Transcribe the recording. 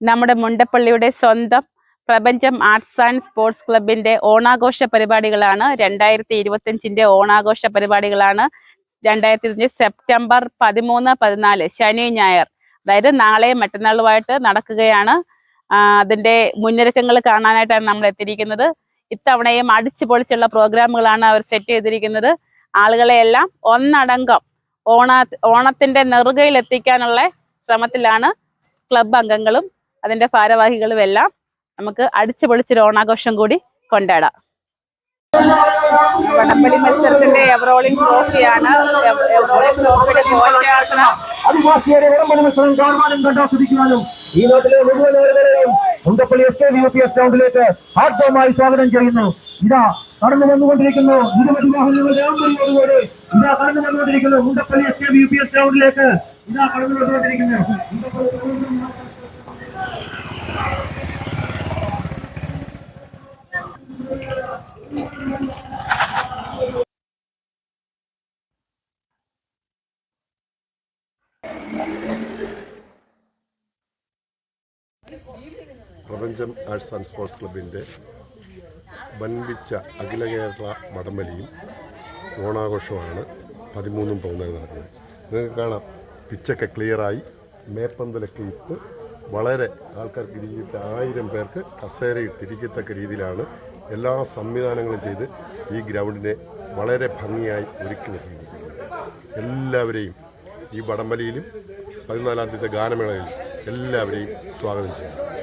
നമ്മുടെ മുണ്ടപ്പള്ളിയുടെ സ്വന്തം പ്രപഞ്ചം ആർട്സ് ആൻഡ് സ്പോർട്സ് ക്ലബിന്റെ ഓണാഘോഷ പരിപാടികളാണ്. രണ്ടായിരത്തി ഇരുപത്തിയഞ്ചിന്റെ ഓണാഘോഷ പരിപാടികളാണ്. രണ്ടായിരത്തി ഇരുപത്തി സെപ്റ്റംബർ പതിമൂന്ന് പതിനാല് ശനി ഞായർ. അതായത് നാളെയും മറ്റന്നാളുമായിട്ട് നടക്കുകയാണ്. അതിന്റെ മുന്നൊരുക്കങ്ങൾ കാണാനായിട്ടാണ് നമ്മൾ എത്തിയിരിക്കുന്നത്. ഇത്തവണയും അടിച്ചു പൊളിച്ചുള്ള പ്രോഗ്രാമുകളാണ് അവർ സെറ്റ് ചെയ്തിരിക്കുന്നത്. ആളുകളെ എല്ലാം ഒന്നടങ്കം ഓണ ഓണത്തിന്റെ നെറുകയിൽ എത്തിക്കാനുള്ള ശ്രമത്തിലാണ് ക്ലബ് അംഗങ്ങളും അതിന്റെ ഭാരവാഹികളും എല്ലാം നമുക്ക് അടിച്ചു പൊളിച്ചൊരു ഓണാഘോഷം കൂടി കൊണ്ടാടാം. വടംവലി മത്സരത്തിന്റെ എവറോളിംഗ് ട്രോഫിയാണ്. എവ- എവറോളിംഗ് ഈ മുണ്ടപ്പള്ളി ഗ്രൗണ്ടിലേക്ക് സ്വാഗതം ചെയ്യുന്നു. ഇതാ കടന്നു വന്നുകൊണ്ടിരിക്കുന്നു. നിരവധി വാഹനങ്ങൾ ഇതാ കടന്നു വന്നുകൊണ്ടിരിക്കുന്നു. Mundappally S K U P S ഗ്രൗണ്ടിലേക്ക് ഇതാ കടന്നു വന്നുകൊണ്ടിരിക്കുന്നു. പ്രപഞ്ചം ആർട്സ് ആൻഡ് സ്പോർട്സ് ക്ലബിന്റെ വൻപിച്ച അഖില കേരള വടംവലിയും ഓണാഘോഷമാണ് പതിമൂന്നും പതിനാല് നടക്കുന്നത്. നിങ്ങൾക്ക് കാണാം പിച്ചൊക്കെ ക്ലിയറായി മേപ്പന്തലൊക്കെ ഇട്ട് വളരെ ആൾക്കാർക്ക് ഇരിക്കത്ത ആയിരം പേർക്ക് കസേര ഇട്ടിരിക്കത്തക്ക രീതിയിലാണ് എല്ലാ സംവിധാനങ്ങളും ചെയ്ത് ഈ ഗ്രൗണ്ടിനെ വളരെ ഭംഗിയായി ഒരുക്കി നിർത്തിയിരിക്കുന്നത്. എല്ലാവരെയും ഈ വടംവലിയിലും പതിനാലാം തീയതി ഗാനമേളയിലും എല്ലാവരെയും സ്വാഗതം ചെയ്യുന്നു.